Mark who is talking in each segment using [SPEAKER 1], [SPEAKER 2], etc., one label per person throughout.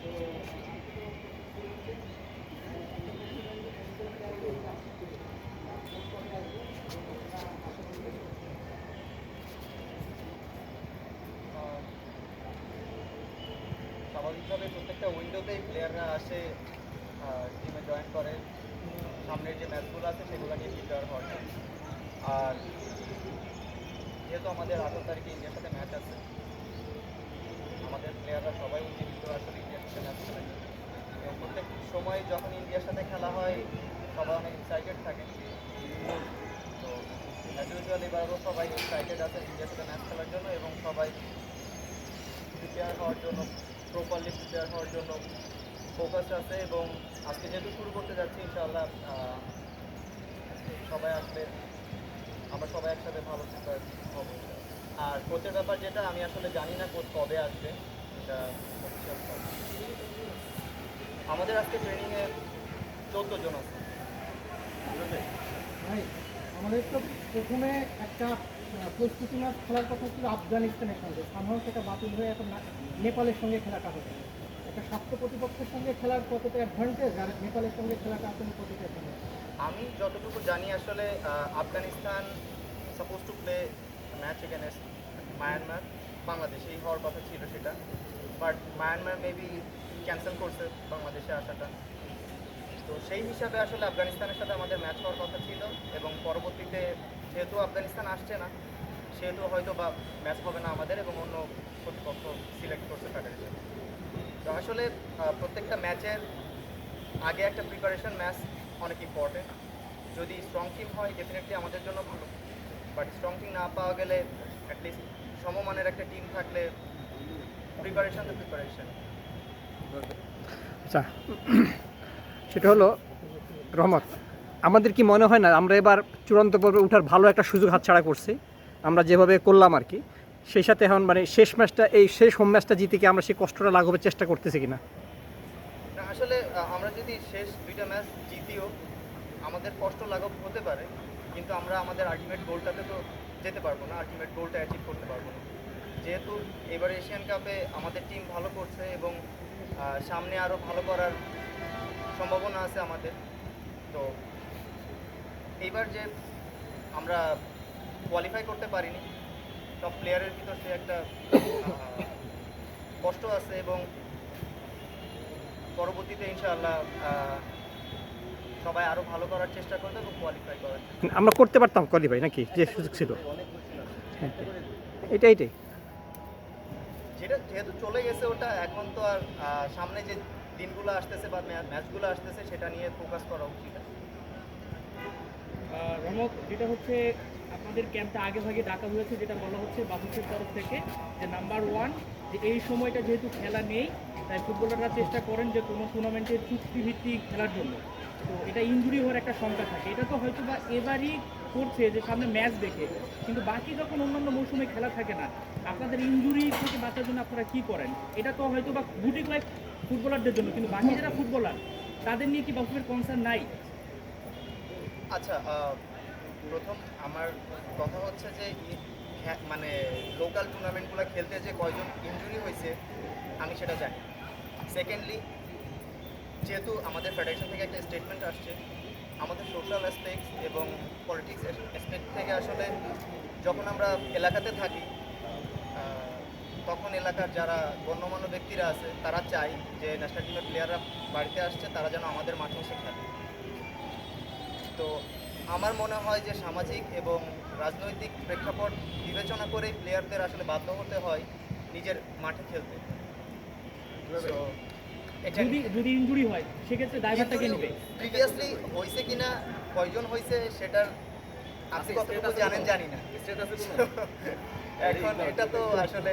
[SPEAKER 1] স্বাভাবিকভাবে প্রত্যেকটা উইন্ডোতেই প্লেয়াররা আসে টিমে জয়েন করে সামনের যে ম্যাচগুলো আছে, সেগুলো নিয়ে প্রিপেয়ার হওয়ার জন্য। আর যেহেতু আমাদের আঠারো তারিখে ইন্ডিয়ার সাথে ম্যাচ আছে, আমাদের প্লেয়াররা সবাই উদ্দীপিত আসলে প্রত্যেক সময় যখন ইন্ডিয়ার সাথে খেলা হয়, সবাই অনেক এক্সাইটেড থাকে তো অ্যাজ এবারও সবাই এক্সাইটেড আছে ইন্ডিয়ার সাথে ম্যাচ খেলার জন্য এবং সবাই প্রিপেয়ার হওয়ার জন্য প্রপারলি প্রিপেয়ার হওয়ার জন্য ফোকাস আছে এবং আজকে যেহেতু শুরু করতে যাচ্ছি, ইনশাআল্লাহ সবাই আসবে। আমরা সবাই একসাথে ভালো প্রিপেয়ার হব আর কোচের ব্যাপার যেটা, আমি আসলে জানি না কোচ কবে আসবে। এটা আমাদের আজকে ট্রেনিংয়ে চোদ্দ জন আছে।
[SPEAKER 2] ভাই আমাদের তো প্রথমে একটা প্রস্তুতি ম্যাচ খেলার কথা ছিল আফগানিস্তানের সঙ্গে। সাধারণত সেটা বাতিল হয়ে এখন নেপালের সঙ্গে খেলাটা হবে। একটা স্বাস্থ্য প্রতিপক্ষের সঙ্গে খেলার কতটা অ্যাডভান্টেজ আর নেপালের সঙ্গে খেলাটা আসলে কতটা
[SPEAKER 1] আমি যতটুকু জানি আসলে Afghanistan supposed to play match against Myanmar বাংলাদেশেই হওয়ার কথা ছিল সেটা। বাট মায়ানমার মেবি ক্যান্সেল করছে বাংলাদেশে আসাটা। তো সেই হিসাবে আসলে আফগানিস্তানের সাথে আমাদের ম্যাচ হওয়ার কথা ছিল এবং পরবর্তীতে যেহেতু আফগানিস্তান আসছে না, সেহেতু হয়তো বা ম্যাচ হবে না আমাদের এবং অন্য প্রতিপক্ষ সিলেক্ট করছে ফেডারেশন তো আসলে প্রত্যেকটা ম্যাচের আগে একটা প্রিপারেশন ম্যাচ অনেক ইম্পর্টেন্ট যদি স্ট্রং টিম হয় ডেফিনেটলি আমাদের জন্য ভালো। বাট স্ট্রং টিম না পাওয়া গেলে অ্যাটলিস্ট সমমানের একটা টিম থাকলে প্রিপারেশন তো প্রিপারেশন
[SPEAKER 3] আচ্ছা সেটা হলো রহমত আমাদের কি মনে হয় না আমরা এবার চূড়ান্ত পর্বে ওঠার ভালো একটা সুযোগ হাতছাড়া করছি আমরা যেভাবে করলাম আর কি সেই সাথে এখন মানে শেষ ম্যাচটা এই শেষ হোম ম্যাচটা জিতে কি আমরা সেই কষ্টটা লাঘবের চেষ্টা করতেছি কিনা?
[SPEAKER 1] আসলে আমরা যদি শেষ দুইটা ম্যাচ জিতিও আমাদের কষ্ট লাঘব হতে পারে কিন্তু আমরা আমাদের আলটিমেট গোলটাতে তো যেতে পারব না আলটিমেট গোলটা অ্যাচিভ করতে পারব না। যেহেতু এবার এশিয়ান কাপে আমাদের টিম ভালো করছে এবং সামনে আরও ভালো করার সম্ভাবনা আছে আমাদের। তো এইবার যে আমরা কোয়ালিফাই করতে পারিনি সব প্লেয়ারের ভিতর সে একটা কষ্ট আছে এবং পরবর্তীতে ইনশাআল্লাহ সবাই আরও ভালো করার চেষ্টা করবে এবং কোয়ালিফাই করার
[SPEAKER 3] আমরা করতে পারতাম কোয়ালিফাই নাকি? যে সুযোগ ছিল। হ্যাঁ। এটাই এটাই।
[SPEAKER 1] যেটা যেহেতু চলে গেছে ওটা এখন তো আর সামনে যে দিনগুলো আসতেছে বা ম্যাচগুলো আসতেছে সেটা নিয়ে ফোকাস করা উচিত।
[SPEAKER 2] রমক যেটা হচ্ছে আপনাদের ক্যাম্পটা আগে ভাগে ডাকা হয়েছে যেটা বলা হচ্ছে বাবুসের তরফ থেকে যে নাম্বার ওয়ান যে এই সময়টা যেহেতু খেলা নেই তাই ফুটবলাররা চেষ্টা করেন যে কোনো টুর্নামেন্টে চুক্তিভিত্তিক খেলার জন্য। তো এটা ইনজুরি হওয়ার একটা শঙ্কা থাকে। এটা তো হয়তো বা এবারই করছে যে সামনে ম্যাচ দেখে। কিন্তু বাকি যখন অন্যান্য মৌসুমে খেলা থাকে না আপনাদের ইনজুরি থেকে বাঁচার জন্য আপনারা কি করেন? এটা তো হয়তো বা বুটিক লাইফ ফুটবলারদের জন্য কিন্তু বাকি যারা ফুটবলার তাদের নিয়ে কি বাফুফের কনসার্ন নাই?
[SPEAKER 1] আচ্ছা প্রথম আমার কথা হচ্ছে যে হ্যাঁ, মানে লোকাল টুর্নামেন্টগুলো খেলতে যে কয়জন ইনজুরি হয়েছে আমি সেটা জানি। সেকেন্ডলি যেহেতু আমাদের ফেডারেশন থেকে একটা স্টেটমেন্ট আসছে আমাদের সোশ্যাল অ্যাসপেক্ট এবং পলিটিক্স অ্যাসপেক্ট থেকে আসলে যখন আমরা এলাকাতে থাকি তখন এলাকার যারা গণ্যমান্য ব্যক্তিরা আছে তারা চায় যে ন্যাশনাল টিমের প্লেয়াররা বাড়িতে আসছে তারা যেন আমাদের মাঠে এসে খেলে। তো আমার মনে হয় যে সামাজিক এবং রাজনৈতিক প্রেক্ষাপট বিবেচনা করেই প্লেয়ারদের আসলে বাধ্য হতে হয় নিজের মাঠে খেলতে।
[SPEAKER 2] যদি যদি ইনজুরি হয় সেক্ষেত্রে ড্রাইভারটা কে নেবে?
[SPEAKER 1] প্রিভিয়াসলি হয়েছে কিনা কয়জন হয়েছে সেটার আপনি কতটুকু জানেন জানি না। এখন এটা তো আসলে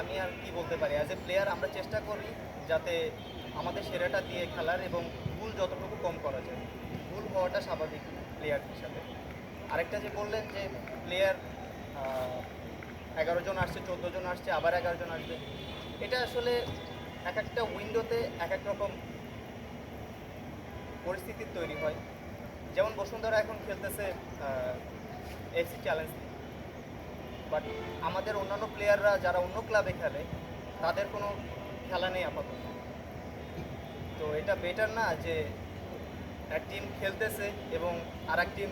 [SPEAKER 1] আমি আর কি বলতে পারি অ্যাজ এ প্লেয়ার আমরা চেষ্টা করি যাতে আমাদের সেরাটা দিয়ে খেলার এবং ভুল যতটুকু কম করা যায়। ভুল হওয়াটা স্বাভাবিক প্লেয়ার হিসাবে। আরেকটা যে বললেন যে প্লেয়ার এগারো জন আসছে, চোদ্দ জন আসছে, আবার এগারো জন আসবে, এটা আসলে এক একটা উইন্ডোতে এক এক রকম পরিস্থিতির তৈরি হয়। যেমন বসুন্ধরা এখন খেলতেছে এফসি চ্যালেঞ্জ বাট আমাদের অন্যান্য প্লেয়াররা যারা অন্য ক্লাবে খেলে, তাদের কোনো খেলা নেই আপাতত। তো এটা বেটার না যে এক টিম খেলতেছে এবং আর এক টিম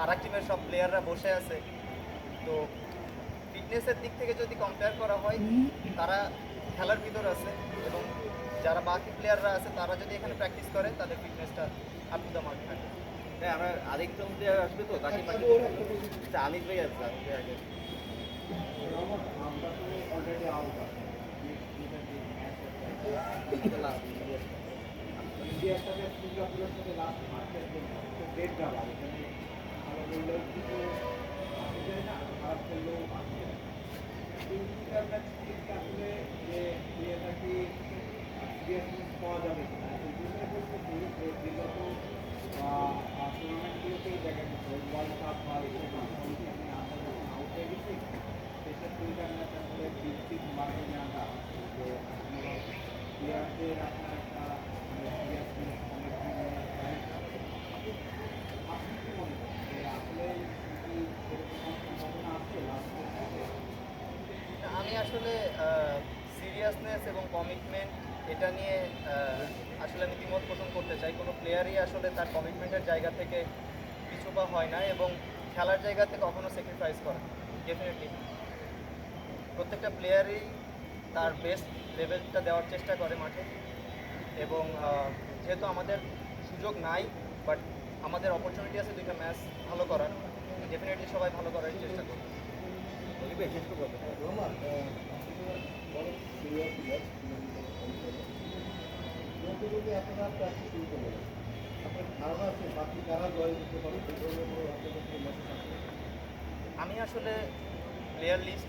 [SPEAKER 1] আর এক টিমের সব প্লেয়াররা বসে আছে। তো ফিটনেসের দিক থেকে যদি কম্পেয়ার করা হয়, তারা খেলার ভিতর আছে এবং যারা বাকি প্লেয়াররা আছে, তারা যদি এখানে প্র্যাকটিস করে, তাদের ফিটনেসটা আপ টু দ্য মার্ক থাকে
[SPEAKER 4] হ্যাঁ আমরা আরেকজন প্লেয়ার আসবে তো, তাকে আচ্ছা আনিস ভাই আসবে আগে
[SPEAKER 5] থেকে আসলে যে পাওয়া যাবে বিগত টুর্নামেন্টগুলোতে দেখা গেছে ওয়ার্ল্ড কাপ বা আউট গেছি, সেসব দুইটার ম্যাচ আসলে বৃষ্টির মার্কে জানা যে প্লেয়ারদের আপনার একটা মানে মনে
[SPEAKER 1] আমি আসলে সিরিয়াসনেস এবং কমিটমেন্ট এটা নিয়ে আসলে আমি দ্বিমত পোষণ করতে চাই। কোনো প্লেয়ারই আসলে তার কমিটমেন্টের জায়গা থেকে কিছু বা হয় না এবং খেলার জায়গা থেকে কখনো স্যাক্রিফাইস করে ডেফিনেটলি প্রত্যেকটা প্লেয়ারই তার বেস্ট লেভেলটা দেওয়ার চেষ্টা করে মাঠে এবং যেহেতু আমাদের সুযোগ নাই বাট আমাদের অপরচুনিটি আছে দুইটা ম্যাচ ভালো করার। ডেফিনেটলি সবাই ভালো করার চেষ্টা করবে।
[SPEAKER 4] করব।
[SPEAKER 5] যদি আপনারা প্র্যাকটিস শুরু করবেন আপনার ধারণা আছে বাকি কারা জয় করতে পারে সেই ধরনের কোনো আপনাদের কোনো মেসেজ আছে
[SPEAKER 1] আমি আসলে প্লেয়ার লিস্ট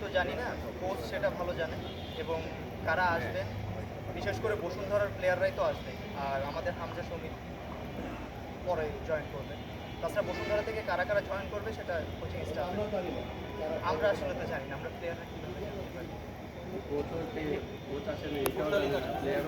[SPEAKER 1] তো জানি না কোচ সেটা ভালো জানে এবং কারা আসবে বিশেষ করে বসুন্ধরার প্লেয়াররাই তো আসবে আর আমাদের হামজা সমিত পরে জয়েন করবে। তাছাড়া বসুন্ধরা থেকে কারা কারা জয়েন করবে সেটা কোচিং স্টাফ
[SPEAKER 5] আমরা
[SPEAKER 1] আসলে তো জানি না আমরা প্লেয়াররা কীভাবে জানতে পারি